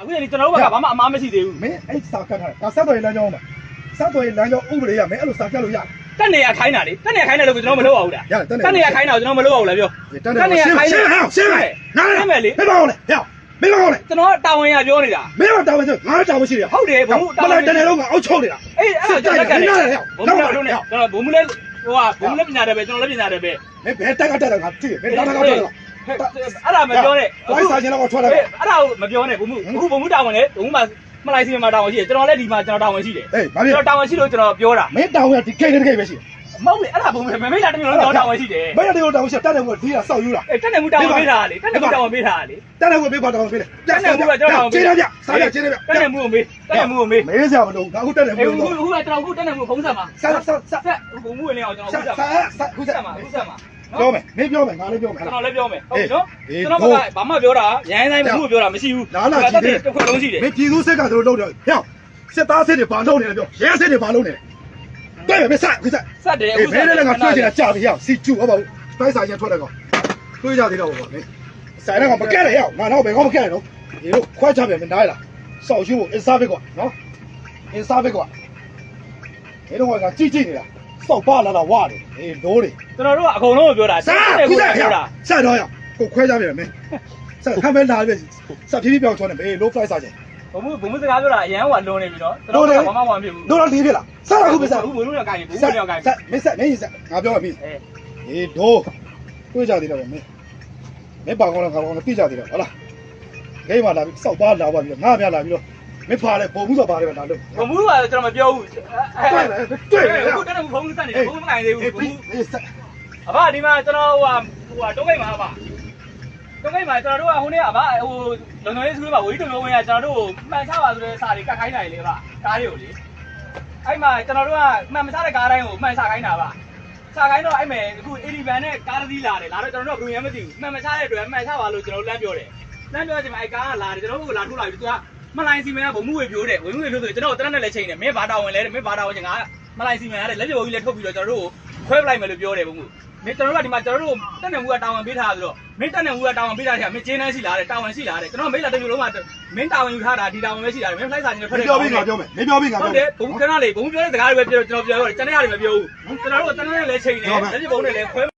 အခုလေကျွန်တော်တို့ဘက်ကဘာမှအမားမရှိသေးဘူးမင်းအဲ့စာကတ်ထားတာဆက်တော်ရေးလမ်းကြောင်းမှာဆက်တော်ရေးလမ်းကြောင်းဥပဒေရမင်းအဲ့လိုစာကတ်လို့ရတက်နေရခိုင်းတာလေတက်နေရခိုင်းတယ်လို့ကျွန်တော်မလုပ်ပါဘူးလားရတယ်တက်နေတက်နေရခိုင်းတာကိုကျွန်တော်မလုပ်ပါဘူးလားပြောတက်နေရှင်းရှင်းဟဲ့ရှင်းမယ်ငါရှင်းမယ်လေမင်းမအောင်လေဟဲ့မင်းမအောင်လေကျွန်တော်တာဝန်ရပြောနေတာမင်းမတောင်းမရှိငါတောင်းမရှိရဟုတ်တယ်ဘုံတာမဝန်လိုက်တနေ့လုံးကအောက်ချုပ်နေတာအေးအဲ့ဒါကျွန်တော်လက်ကတယ်ဘုံဟဲ့မလို့နဲ့ကျွန်တော်ဘုံမလဲဟိုကဘုံမလဲပညာတယ်ပဲကျွန်တော်လည်းပညာတယ်ပဲမင်းဘယ်တက်ကတက်တယ်ငါသိတယ်မင်းတောင်းတောင်းတောင်း အဲ့ဒါမပြောနဲ့ဝိုင်းစာချင်းတော့ထွက်လာအဲ့ဒါကိုမပြောနဲ့ဘုံမအခုဘုံမတာဝန်လေဘုံမမလိုက်စီမှာတာဝန်ရှိတယ်ကျွန်တော်လည်းဒီမှာကျွန်တော်တာဝန်ရှိတယ်အေးဘာဖြစ်ကျွန်တော်တာဝန်ရှိလို့ကျွန်တော်ပြောတာမင်းတောင်းရဒီကိတ်တဲ့ကိတ်ပဲရှိမဟုတ်လေအဲ့ဒါဘုံမမေးလာတမျိုးလုံးတာဝန်ရှိတယ်မင်းတို့တောင်းရှိတက်တယ်ကိုဒီကစောက်ယူလာအေးတက်နေမှုတာဝန်ပေးတာလေတက်နေမှုတာဝန်ပေးတာလေတက်တယ်ကိုပေးပါတောင်းပေးတယ်ခြေတယ်ပြစားရခြေတယ်ပြတက်နေမှုကိုမေးတက်နေမှုကိုမေးမေးစရာမလိုငါအခုတက်တယ်အေးဘူးခုခုကကျွန်တော်ခုတက်နေမှုဖုံးဆက်မှာဆက်ဆက်ဆက်ဆက်ဘုံမှုဝင်နေအောင်ကျွန်တော်ဆက်ခုဆက်ဆက်မှာဆက်ခုခုဆက်ဆက်မှာခုဆက်မှာ ပြောမယ်မင်းပြောမယ်ငါလည်းပြောမယ်ဟဲ့ကျွန်လားတော်လည်းပြောမယ်ဟုတ်ပြီနော်အေးကျွန်တော်ကဘာမှပြောတာရိုင်းတိုင်းဘုံမှုပြောတာမရှိဘူးလာလာကြည့်တယ်တစ်ခွက်လုံးရှိတယ်မင်းပြည်သူစစ်ကတို့လုပ်တယ်ဟဲ့စစ်သားစစ်တွေဘာလုပ်နေလဲပြောရဲစစ်တွေဘာလုပ်နေလဲတွေ့မယ်မဆက်ခုဆက်ဆက်တယ်အေးဘယ်နဲ့ငါတွေ့ချင်တာကြာပြီဟဲ့စီကျူဟုတ်ပါဘူးတိုက်ဆိုင်ရင်ထွက်တယ်ကောင်တွေ့ကြသေးတော့ပေါ့မင်းဆိုင်တော့မကက်ရဟဲ့ငါတော့ဘယ်ကောမကက်ရတော့ဒီလိုခွဲချပြန်မနားလားစောက်ရှူကိုအင်စားဘစ်ကွာနော်အင်စားဘစ်ကွာဒီတော့ကကြည့်ကြည့်နေတာ စောက်ပါလာတာဝရတယ်အေးဒိုးတွေကျွန်တော်တို့ကအကုန်လုံးကိုပြောတာစားတယ်ခုကိုဆက်ပြောတာဆက်တော့ရကိုခွဲကြပြန်မင်းဆက်ခမ်းမဲလာပြီဆက်ဖြည်းဖြည်းပြောင်းချောနေဘေး low flight စားချင်ဘုံမှုဘုံမှုစကားပြောတာအရန်ဟိုကလွန်နေပြီနော်ကျွန်တော်ကဘာမှမဖြစ်ဘူးတို့တော့လေးပြလားဆက်တော့ခုပဲဆက်ဘူးဘုံမှုတော့ကိုင်းဘူးဘုံဆက်မှုတော့ကိုင်းဆက်မင်းဆက်မင်းဆက်ငါပြောပါပြီအဲအေးဒိုးတွေ့ကြသေးတယ်ဗျမင်းမင်းပါကောင်းလားခါကောင်းလားသိကြသေးတယ်ဟုတ်လားဂိမ်းမှာလာပြီးစောက်ပါလာပါပြီးတော့ငါပြလာပြီးတော့ မင်းဖာလဲပုံမှုဆိုပါတယ်ပဲလာလို့ဘုံမှုကကျွန်တော်မပြောဘူးတွေ့တယ်တွေ့တယ်အခုတက်နေမှုဖုံးဆက်နေတယ်ဘုံမကိုင်းသေးဘူးအေးဘုံပြီးမှုအေးဆက်အဘဒီမှာကျွန်တော်ဟိုဟိုတုံးကိတ်မှာပါတုံးကိတ်မှာကျွန်တော်တို့ကဟိုနေ့ကအဘဟိုလုံလုံလေးစကူးမှာဝီတုံလုံးဝင်ကကျွန်တော်တို့မှန်ချပါဆိုတဲ့စာတွေကတ်ခိုင်းတာလေဗျကားတွေကိုလေအဲ့မှာကျွန်တော်တို့ကမှန်မချတဲ့ကားတိုင်းကိုမှန်ချခိုင်းတာပါချခိုင်းတော့အဲ့မဲ့အခု80ဘန်နဲ့ကားတစ်စီးလာတယ်လာတော့ကျွန်တော်တို့ကဘယ်မှမသိဘူးမှန်မချတဲ့အတွက်မှန်ချပါလို့ကျွန်တော်လမ်းပြောတယ်လမ်းပြောချိန်မှာအဲ့ကားကလာတယ်ကျွန်တော်တို့ကလာထိုးလာပြီးသူက မလိုင်းစီမံကဘုံမှုဝေပြိုးတယ်ဝေမှုဝေပြိုးဆိုကျွန်တော်တရက်နဲ့လည်းချိန်တယ်မင်းဘာတာဝန်လဲတဲ့မင်းဘာတာဝန်ချင်းငါမလိုင်းစီမံရတယ်လက်ပြိုးကြီးလည်းထုတ်ပြီးတော့ကျွန်တော်တို့ခွဲပလိုက်မယ်လို့ပြောတယ်ဘုံမှုမင်းကျွန်တော်တို့ကဒီမှာကျွန်တော်တို့တက်နေမှုကတာဝန်ပေးထားဆိုတော့မင်းတက်နေမှုကတာဝန်ပေးထားတယ်မင်းကျင်းနှန်းရှိလားတဲ့တာဝန်ရှိလားတဲ့ကျွန်တော်မိတ်လာတစ်မျိုးလုံးကမင်းတာဝန်ယူထားတာဒီတာဝန်ပဲရှိတာမင်းဖလိုက်စာချင်းနဲ့ဖမက်င်းတဲ့ပြောပြီးငါပြောမယ်မင်းပြောပြီးငါဟုပြောတ်တယ်ဘုံခဏလေးဘုံပြောတဲ့စကားတွေပဲပြောကျွန်တော်ပြောတယ်ကျန်တဲ့ဟာတွေမပြောဘူးကျွန်တော်တို့ကတန်းနဲ့လည်းချိန်နေလက်ပြဘုံနဲ့လည်းခွဲ